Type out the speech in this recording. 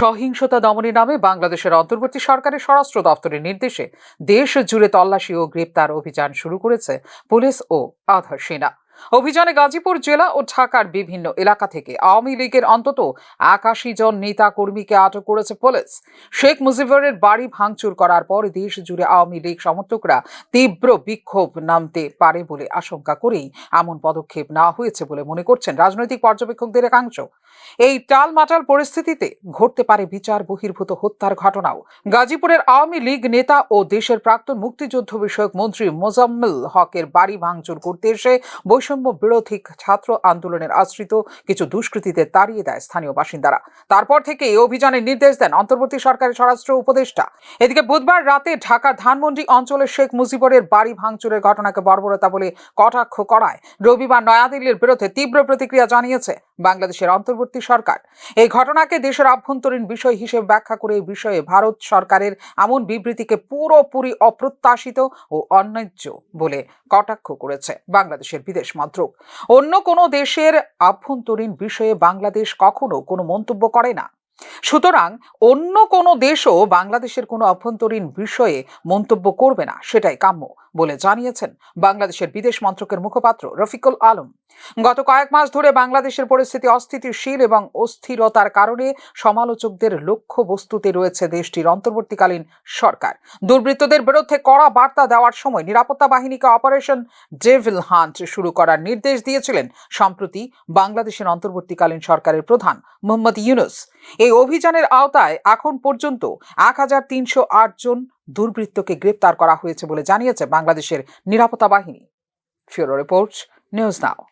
সহিংসতা দমনের নামে বাংলাদেশের অন্তর্বর্তী সরকারের স্বরাষ্ট্র দপ্তরের নির্দেশে দেশ জুড়ে তল্লাশি ও গ্রেপ্তার অভিযান শুরু করেছে পুলিশ ও আধার সেনা অভিযানে গাজীপুর জেলা ও ঢাকার বিভিন্ন এলাকা থেকে আওয়ামী লীগের অন্তত একাশি জন নেতা কর্মীকে আটক করেছে পুলিশ। শেখ মুজিবুরের বাড়ি ভাঙচুর করার পর দেশ জুড়ে আওয়ামী লীগ সমর্থকরা তীব্র বিক্ষোভ নামতে পারে বলে আশঙ্কা করেই এমন পদক্ষেপ নেওয়া হয়েছে বলে মনে করছেন রাজনৈতিক পর্যবেক্ষকদের একাংশ। এই টালমাটাল পরিস্থিতিতে ঘটতে পারে বিচার বহির্ভূত হত্যার ঘটনাও। গাজীপুরের আওয়ামী লীগ নেতা ও দেশের প্রাক্তন মুক্তিযুদ্ধ বিষয়ক মন্ত্রী মোজাম্মেল হকের বাড়ি ভাঙচুর করতে এসে বৈষম্য বিরোধী ছাত্র আন্দোলনের আশ্রিত কিছু দুষ্কৃতীদের তাড়িয়ে দেয় স্থানীয় বাসিন্দারা। তারপর থেকে এই অভিযানের নির্দেশ দেন অন্তর্বর্তী সরকারের স্বরাষ্ট্র উপদেষ্টা। এদিকে বুধবার রাতে ঢাকার ধানমন্ডি অঞ্চলের শেখ মুজিবরের বাড়ি ভাঙচুরের ঘটনাকে বর্বরতা বলে কটাক্ষ করায়। রবিবার নয়াদিল্লির বিরুদ্ধে তীব্র প্রতিক্রিয়া জানিয়েছে বাংলাদেশের অন্তর্বর্তী সরকার। এই ঘটনাকে দেশের আভ্যন্তরীণ বিষয় হিসেবে ব্যাখ্যা করে এই বিষয়ে ভারত সরকারের এমন বিবৃতিকে পুরোপুরি অপ্রত্যাশিত ও অন্যায্য বলে কটাক্ষ করেছে বাংলাদেশের বিদেশ মন্ত্রক। অন্য কোনো দেশের আভ্যন্তরীণ বিষয়ে বাংলাদেশ কখনো কোনো মন্তব্য করে না। সুতরাং অন্য কোনো দেশও বাংলাদেশের কোনো অভ্যন্তরীণ বিষয়ে মন্তব্য করবে না, সেটাই কাম্য বলে জানিয়েছেন বাংলাদেশের বিদেশ মন্ত্রকের মুখপাত্র রফিকুল আলম। গত কয়েক মাস ধরে বাংলাদেশের পরিস্থিতি অস্থিতিশীল এবং অস্থিরতার কারণে সমালোচকদের লক্ষ্য বস্তুতে রয়েছে দেশটির অন্তর্বর্তীকালীন সরকার। দুর্বৃত্তদের বিরুদ্ধে কড়া বার্তা দেওয়ার সময় নিরাপত্তা বাহিনীকে অপারেশন ডেভিল হান্ট শুরু করার নির্দেশ দিয়েছিলেন, সম্প্রতি বাংলাদেশের অন্তর্বর্তীকালীন সরকারের প্রধান মোহাম্মদ ইউনুস। এই অভিযানের আওতায় এখন পর্যন্ত এক হাজার তিনশো আট জন দুর্বৃত্তকে গ্রেপ্তার করা হয়েছে বলে জানিয়েছে বাংলাদেশের নিরাপত্তা বাহিনী। Bureau report, news now.